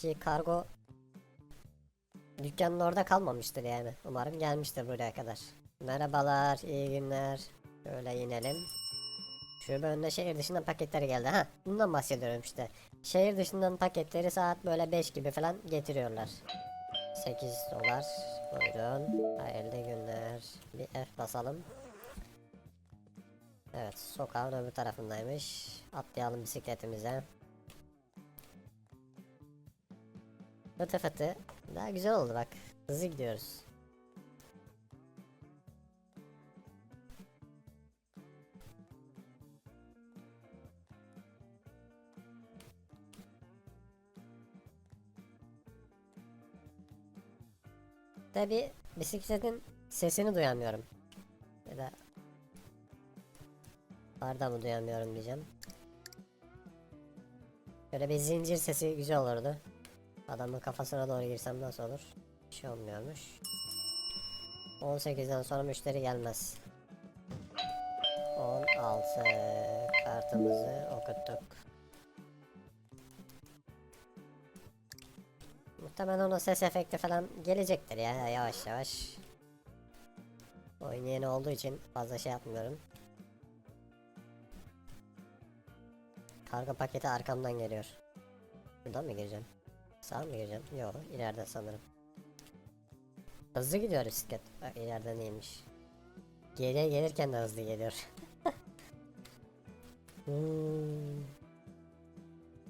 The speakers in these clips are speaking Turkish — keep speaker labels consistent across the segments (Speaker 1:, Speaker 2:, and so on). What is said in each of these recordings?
Speaker 1: Ki kargo dükkanın orada kalmamıştır yani. Umarım gelmiştir buraya kadar. Merhabalar, iyi günler. Şöyle inelim. Şube önüne şehir dışından paketleri geldi. Ha, bundan bahsediyorum işte. Şehir dışından paketleri saat böyle 5 gibi falan getiriyorlar. 8 dolar. Buyurun. Hayırlı günler. Bir F basalım. Evet, sokağın öbür tarafındaymış. Atlayalım bisikletimize. Fıtı fıtı. Daha güzel oldu bak. Hızlı gidiyoruz. Tabi bisikletin sesini duyamıyorum. Ya da mı duyamıyorum diyeceğim. Böyle bir zincir sesi güzel olurdu. Adamın kafasına doğru girsem nasıl olur? Bir şey olmuyormuş. 18'den sonra müşteri gelmez. 16 kartımızı okuttuk. Muhtemelen ona ses efekti falan gelecektir ya yavaş yavaş. Oyun yeni olduğu için fazla şey yapmıyorum. Kargo paketi arkamdan geliyor. Buradan mı gireceğim? Sağa mı gireceğim? Yok ileride sanırım. Hızlı gidiyor bisiklet. Bak ileride neymiş. Geriye gelirken de hızlı geliyor. hmm.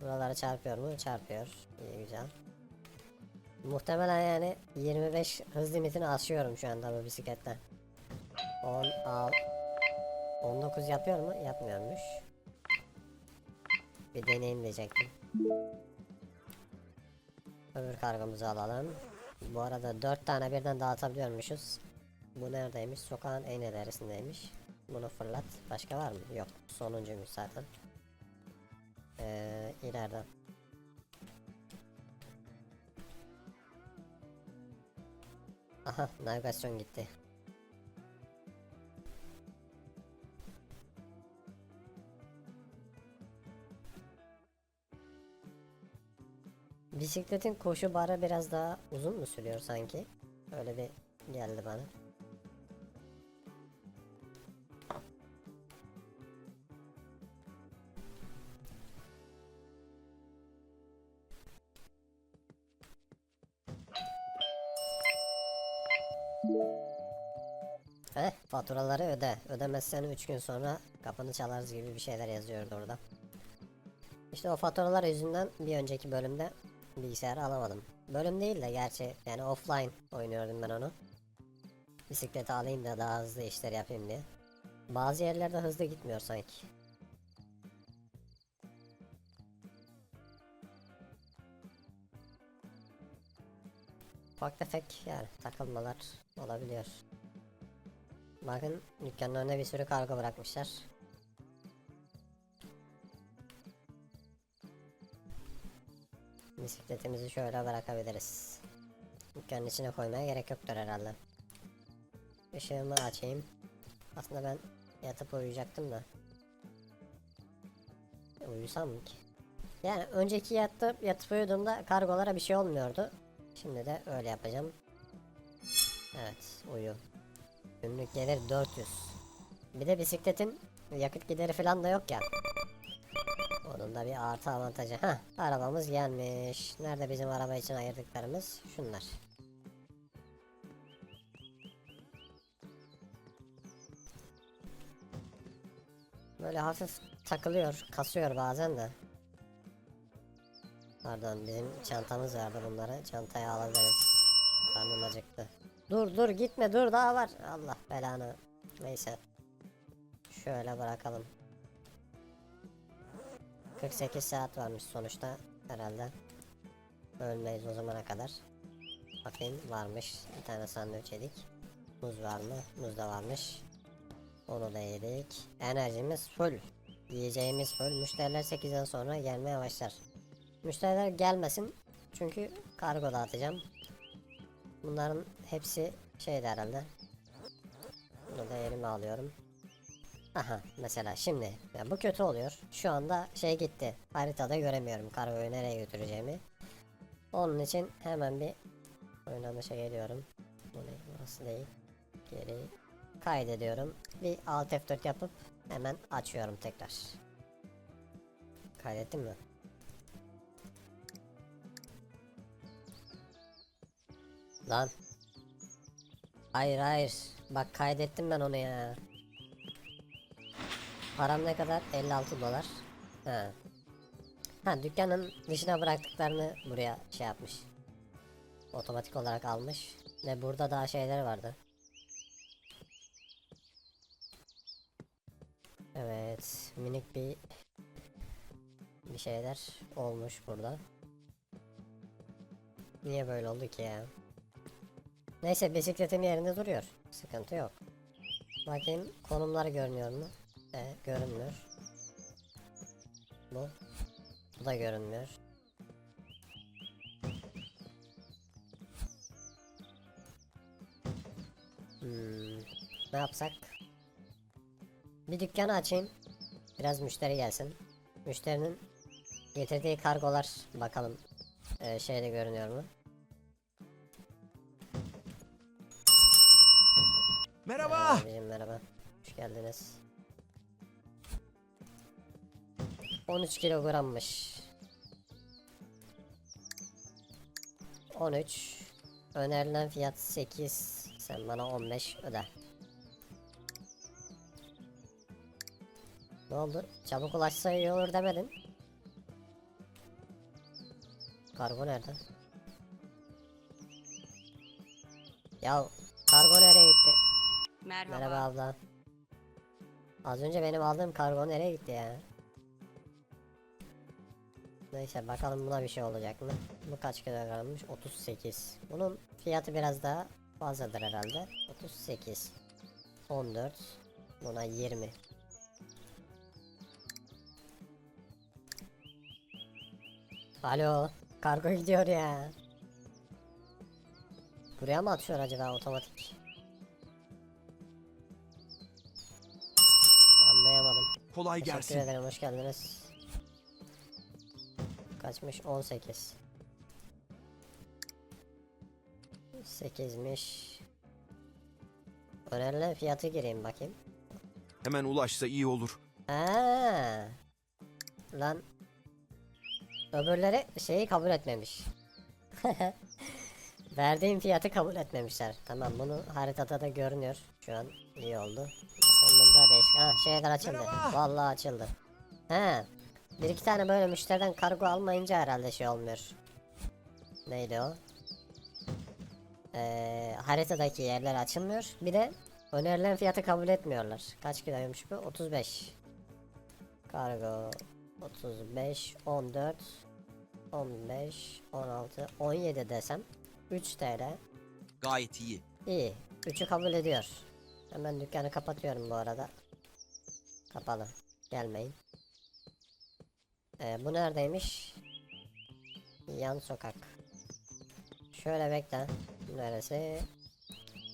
Speaker 1: Buralara çarpıyor mu? Çarpıyor. İyi güzel. Muhtemelen yani 25 hız limitini aşıyorum şu anda bu bisikletle. 10 al 19 yapıyor mu? Yapmıyormuş. Bir deneyim diyecektim. Öbür kargomuzu alalım. Bu arada 4 tane birden dağıtabiliyormuşuz. Bu neredeymiş? Sokağın en ilerisindeymiş. Bunu fırlat. Başka var mı? Yok. Sonuncuymuş zaten. Ee, ileriden. Aha navigasyon gitti. Bisikletin koşu barı biraz daha uzun mu sürüyor sanki? Öyle bir geldi bana. Eh faturaları öde. Ödemezsen 3 gün sonra kapını çalarız gibi bir şeyler yazıyordu orada. İşte o faturalar yüzünden bir önceki bölümde bilgisayarı alamadım. Bölüm değil de gerçi yani offline oynuyordum ben onu. Bisikleti alayım da daha hızlı işler yapayım diye. Bazı yerlerde hızlı gitmiyor sanki. Ufak tefek yani takılmalar olabiliyor. Bakın dükkanın önüne bir sürü kargo bırakmışlar. Bisikletimizi şöyle bırakabiliriz. Dükkanın içine koymaya gerek yoktur herhalde. Işığımı açayım. Aslında ben yatıp uyuyacaktım da. Uyusam mı ki? Yani önceki yatıp, yatıp uyuduğumda kargolara bir şey olmuyordu. Şimdi de öyle yapacağım. Evet uyu. Günlük gelir 400. Bir de bisikletin yakıt gideri falan da yok ya. Da bir artı avantajı. Heh, arabamız gelmiş. Nerede bizim araba için ayırdıklarımız? Şunlar. Böyle hafif takılıyor, kasıyor bazen de. Pardon, bizim çantamız vardı bunları. Çantaya alabiliriz. Karnım acıktı. Dur dur gitme dur daha var. Allah belanı. Neyse. Şöyle bırakalım. 48 saat varmış sonuçta herhalde. Ölmeyiz o zamana kadar. Bakayım varmış. Bir tane sandviç yedik. Muz var mı? Muz da varmış. Onu da yedik. Enerjimiz full. Yiyeceğimiz full. Müşteriler 8'den sonra gelmeye başlar. Müşteriler gelmesin. Çünkü kargo dağıtacağım. Bunların hepsi şeydi herhalde. Bunu da elime alıyorum. Aha mesela şimdi ya bu kötü oluyor. Şu anda şey gitti. Haritada göremiyorum kargoyu nereye götüreceğimi. Onun için hemen bir oynanışa geliyorum. Bu ne? Burası değil. Geri kaydediyorum. Bir alt F4 yapıp hemen açıyorum tekrar. Kaydettim mi? Lan. Hayır hayır. Bak kaydettim ben onu ya. Param ne kadar? 56 dolar. Ha. Ha dükkanın dışına bıraktıklarını buraya şey yapmış. Otomatik olarak almış. Ve burada daha şeyler vardı. Evet, minik bir bir şeyler olmuş burada. Niye böyle oldu ki ya? Neyse bisikletim yerinde duruyor. Sıkıntı yok. Bakayım konumlar görünüyor mu? E, görünmüyor. Bu. Bu da görünmüyor. Hmm, ne yapsak? Bir dükkanı açayım. Biraz müşteri gelsin. Müşterinin getirdiği kargolar bakalım e, şeyde görünüyor mu?
Speaker 2: Merhaba.
Speaker 1: Abicim merhaba. Hoş geldiniz. 13 kilogrammış. 13. Önerilen fiyat 8. Sen bana 15 öde. Ne oldu? Çabuk ulaşsa iyi olur demedin. Kargo nerede? Ya kargo nereye gitti?
Speaker 3: Merhaba.
Speaker 1: Merhaba abla. Az önce benim aldığım kargo nereye gitti ya? Neyse bakalım buna bir şey olacak mı? Bu kaç kilogrammış? 38. Bunun fiyatı biraz daha fazladır herhalde. 38. 14. Buna 20. Alo. Kargo gidiyor ya. Buraya mı atıyor acaba otomatik? Anlayamadım.
Speaker 2: Kolay
Speaker 1: Teşekkür
Speaker 2: gelsin.
Speaker 1: ederim hoş geldiniz. Kaçmış 18. 8'miş. Önerilen fiyatı gireyim bakayım.
Speaker 2: Hemen ulaşsa iyi olur.
Speaker 1: Ha. Lan. Öbürleri şeyi kabul etmemiş. Verdiğim fiyatı kabul etmemişler. Tamam bunu haritada da görünüyor. Şu an iyi oldu. Bunda değişik. Ha şeyler açıldı.
Speaker 2: Merhaba.
Speaker 1: Vallahi açıldı. He. Bir iki tane böyle müşteriden kargo almayınca herhalde şey olmuyor. Neydi o? Ee, haritadaki yerler açılmıyor. Bir de önerilen fiyatı kabul etmiyorlar. Kaç kiloymuş bu? 35. Kargo 35, 14, 15, 16, 17 desem 3 TL.
Speaker 2: Gayet iyi.
Speaker 1: İyi. 3'ü kabul ediyor. Hemen dükkanı kapatıyorum bu arada. Kapalı. Gelmeyin. Ee, bu neredeymiş? Yan sokak. Şöyle bekle. Neresi?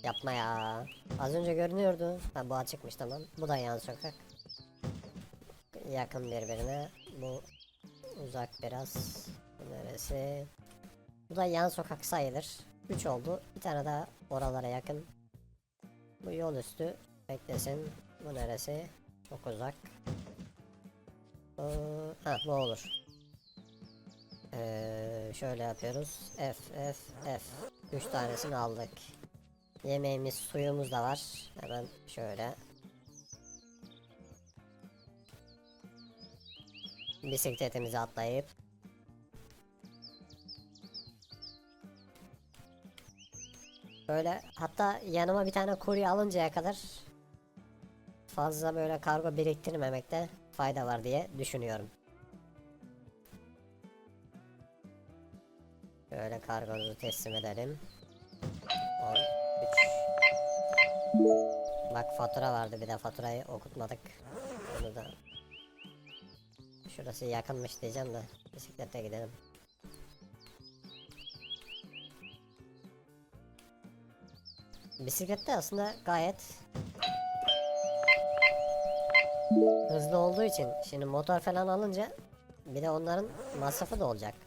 Speaker 1: Yapma ya. Az önce görünüyordu. Ha bu açıkmış tamam. Bu da yan sokak. Yakın birbirine. Bu uzak biraz. Neresi? Bu da yan sokak sayılır. 3 oldu. Bir tane daha oralara yakın. Bu yol üstü beklesin. Bu neresi? Çok uzak. Ee, ha bu olur. Ee, şöyle yapıyoruz. F F F. 3 tanesini aldık. Yemeğimiz, suyumuz da var. Hemen şöyle. Bisikletimizi atlayıp Böyle hatta yanıma bir tane kurye alıncaya kadar fazla böyle kargo biriktirmemekte fayda var diye düşünüyorum. Böyle kargomuzu teslim edelim. 13 Bak fatura vardı bir de faturayı okutmadık. Onu da Şurası yakınmış diyeceğim de bisikletle gidelim. Bisiklette aslında gayet hızlı olduğu için şimdi motor falan alınca bir de onların masrafı da olacak.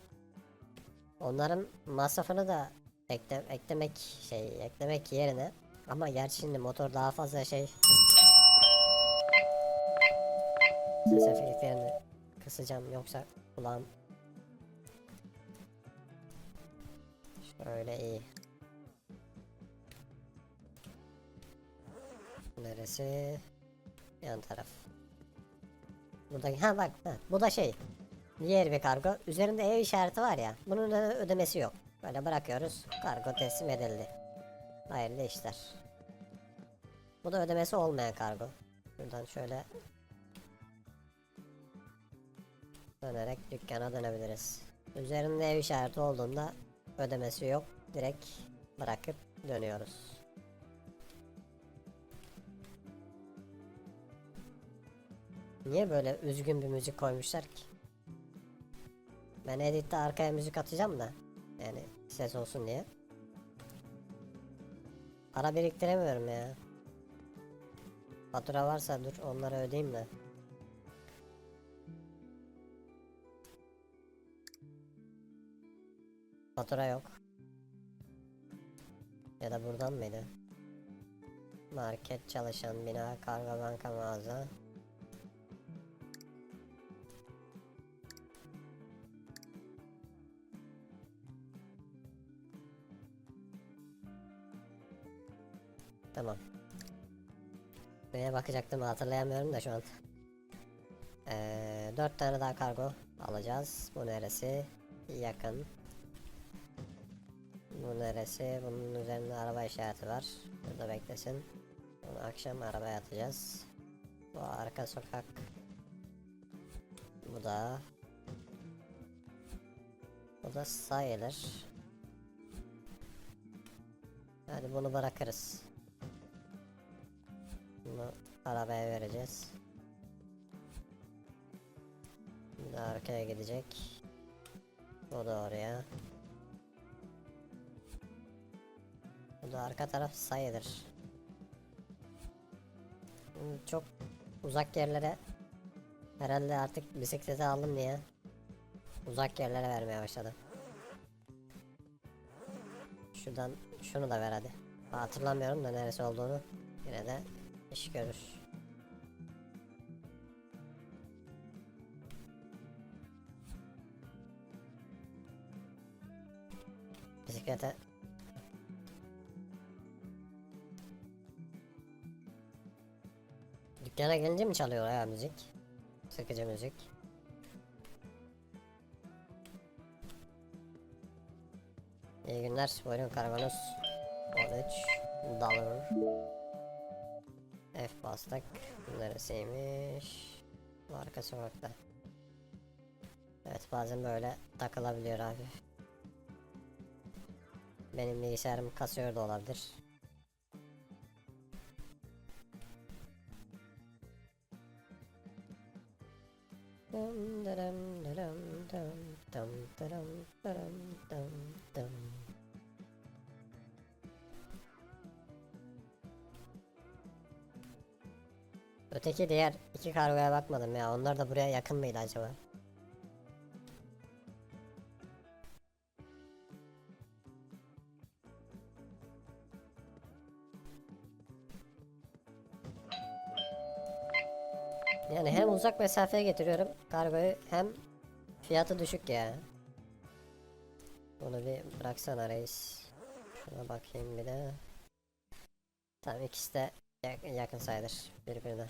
Speaker 1: Onların masrafını da ekle, eklemek şey eklemek yerine. Ama gerçi şimdi motor daha fazla şey ses efektlerini kısacağım. Yoksa kulağım şöyle iyi. Neresi? Yan taraf. Buradaki ha bak ha, bu da şey Diğer bir kargo. Üzerinde ev işareti var ya. Bunun da ödemesi yok. Böyle bırakıyoruz. Kargo teslim edildi. Hayırlı işler. Bu da ödemesi olmayan kargo. Buradan şöyle dönerek dükkana dönebiliriz. Üzerinde ev işareti olduğunda ödemesi yok. Direkt bırakıp dönüyoruz. Niye böyle üzgün bir müzik koymuşlar ki? Ben editte arkaya müzik atacağım da. Yani ses olsun diye. Para biriktiremiyorum ya. Fatura varsa dur onları ödeyeyim de. Fatura yok. Ya da buradan mıydı? Market çalışan bina, kargo banka mağaza. Tamam. Neye bakacaktım hatırlayamıyorum da şu an. Ee, 4 tane daha kargo alacağız. Bu neresi? Yakın. Bu neresi? Bunun üzerinde araba işareti var. Burada beklesin. Bunu akşam arabaya atacağız. Bu arka sokak. Bu da. Bu da sayılır. Hadi bunu bırakırız. Bunu arabaya vereceğiz. Da arkaya gidecek. Bu da oraya. Bu da arka taraf sayılır. Hmm, Çok uzak yerlere herhalde artık bisikleti aldım diye uzak yerlere vermeye başladım. Şuradan şunu da ver hadi. Hatırlamıyorum da neresi olduğunu. Yine de iş görür. Bisiklete Dükkana gelince mi çalıyor ya müzik? Sıkıcı müzik. İyi günler. Buyurun kargonuz. 13 dolar. F bastık. Neresiymiş? Bu Arka sokakta. Evet bazen böyle takılabiliyor abi. Benim bilgisayarım kasıyor da olabilir. Dum dum dum dum dum dum dum dum dum. Öteki diğer iki kargoya bakmadım ya. Onlar da buraya yakın mıydı acaba? Yani hem uzak mesafeye getiriyorum kargoyu hem fiyatı düşük ya. Bunu bir bıraksana reis. Şuna bakayım bir de. Tamam ikisi de yak- yakın sayılır birbirine.